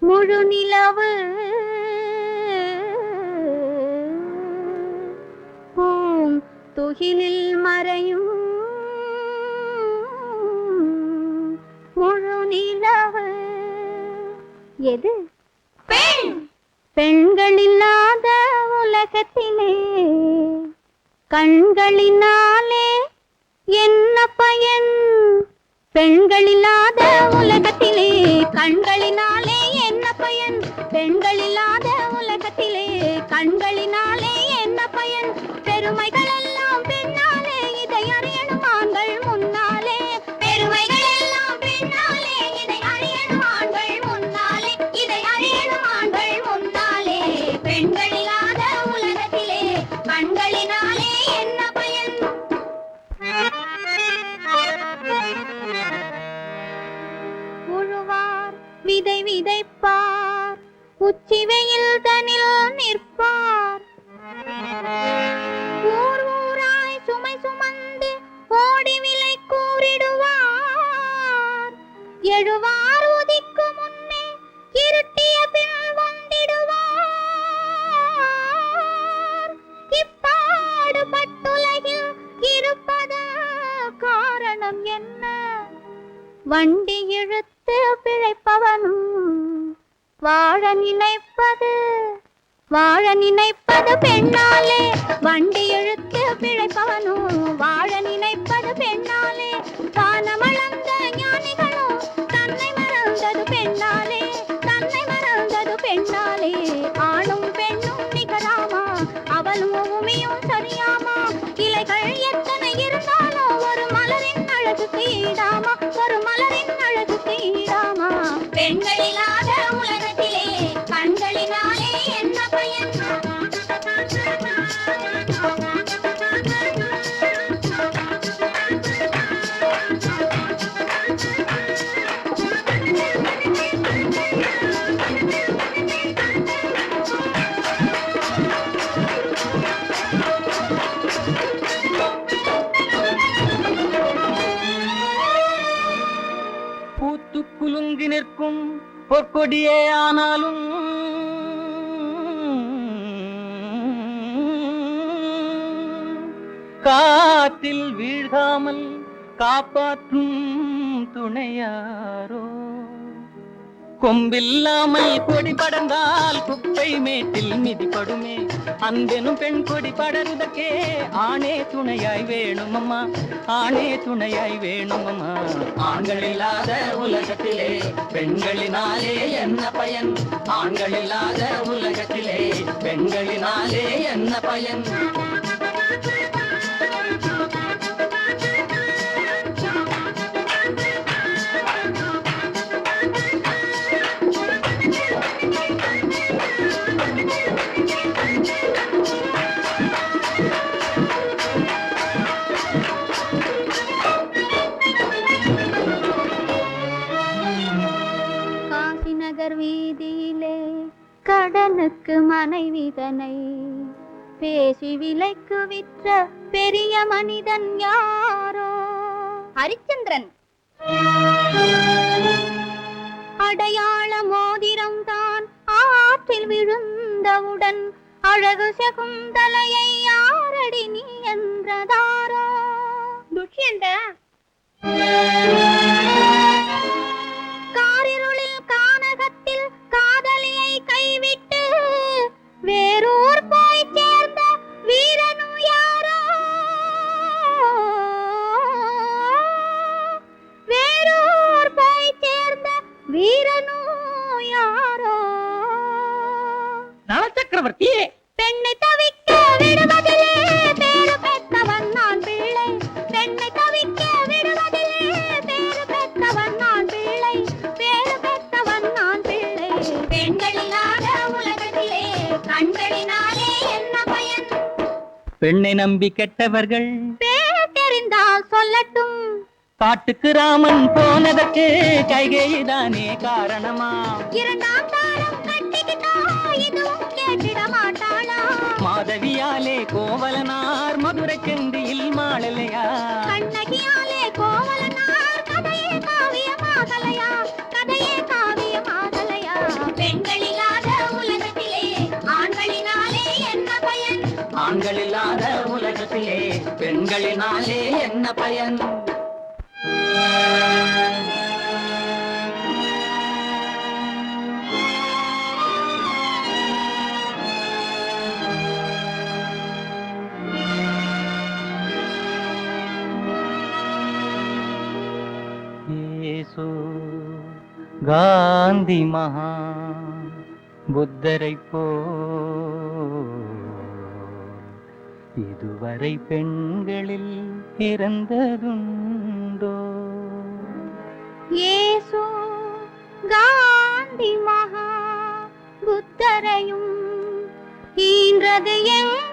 முழு நிலவு. பூம் துகிலில் மறையும். முழு நிலவு. எது? பெண். பெண்கள் இல்லாத உலகத்திலே. கண்களினாலே என்ன பயன்? பெண்கள் இல்லாத உலகத்திலே கண்களினாலே பெருமைகள் எல்லாம் பெண்ணாலே இதை அறியணும் ஆண்கள் முன்னாலே. பெருமைகள் எல்லாம் இதை அறியணும் ஆண்கள் முன்னாலே. இதை அறியணும் ஆண்கள் முன்னாலே. பெண்கள் இல்லாத உலகத்திலே கண்களினாலே என்ன பயன்? உழுவார் விதை விதைப்பார். உச்சி வெயில் தனில் வண்டி இழுத்து பிழைப்பவனும் வாழ நினைப்பது வாழ நினைப்பது பெண்ணாலே. வண்டி இழுத்து பிழைப்பவனும் வாழ நினை பொற்கொடியே ஆனாலும் காற்றில் வீழ்காமல் காப்பாற்றும் துணையாரோ? கொம்பில்லாமல் கொடி படர்ந்தால் குப்பை மேட்டில் மிதிப்படுமே அன்பெனும் பெண் கொடி படர்ந்தக்கே ஆணே துணையாய் வேணுமம்மா. ஆணே துணையாய் வேணுமம்மா. ஆண்கள் இல்லாத உலகத்திலே பெண்களினாலே என்ன பயன்? ஆண்கள் இல்லாத உலகத்திலே பெண்களினாலே என்ன பயன்? கடனுக்கு மனைவிதனை பேசி விலைக்கு விற்ற பெரிய மனிதன் யாரோ? ஹரிச்சந்திரன். அடையாள மோதிரம் தான் ஆற்றில் விழுந்தவுடன் அழகு செகுந்தலையை யாரடி நீ என்றதாரோ துஷ்யந்த. வீரனும் யாரோ? நலச்சக்கரவர்த்தி பெண்ணை தவிக்க விடுவதிலே பேரு பெற்றவன் நான் பிள்ளை. பெண்ணை தவிக்க விடுவதிலே பேரு பெற்றவன் நான் பிள்ளை. பேரு பெற்றவன் நான் பிள்ளை. பெண்களில்லாத உலகத்திலே கண்களினாலே என்ன பயன்? பெண்ணை நம்பி கெட்டவர்கள் பேர் தெரிந்தால் சொல்லட்டும். காட்டுக்கு ராமன் போனதற்கு கைகேயிதானே காரணமா? இரண்டாம் தாரம் மாதவியாலே கோவலனார் மதுரை செந்தியில் மாட வாழலையா கண்ணகியாலே கோவலனார் கதையே காவியமாகலையா? கதையே காவியமாகலையா? பெண்களில்லாத உலகத்திலே ஆண்களினாலே என்ன பயன்? ஆண்கள் இல்லாத உலகத்திலே பெண்களினாலே என்ன பயன்? இயேசு காந்தி மகா புத்தரை போ இதுவரை பெண்களில் பிறந்ததுண்டோ? இயேசு காந்தி மகா புத்தரையும் ஈன்றது எங்கள்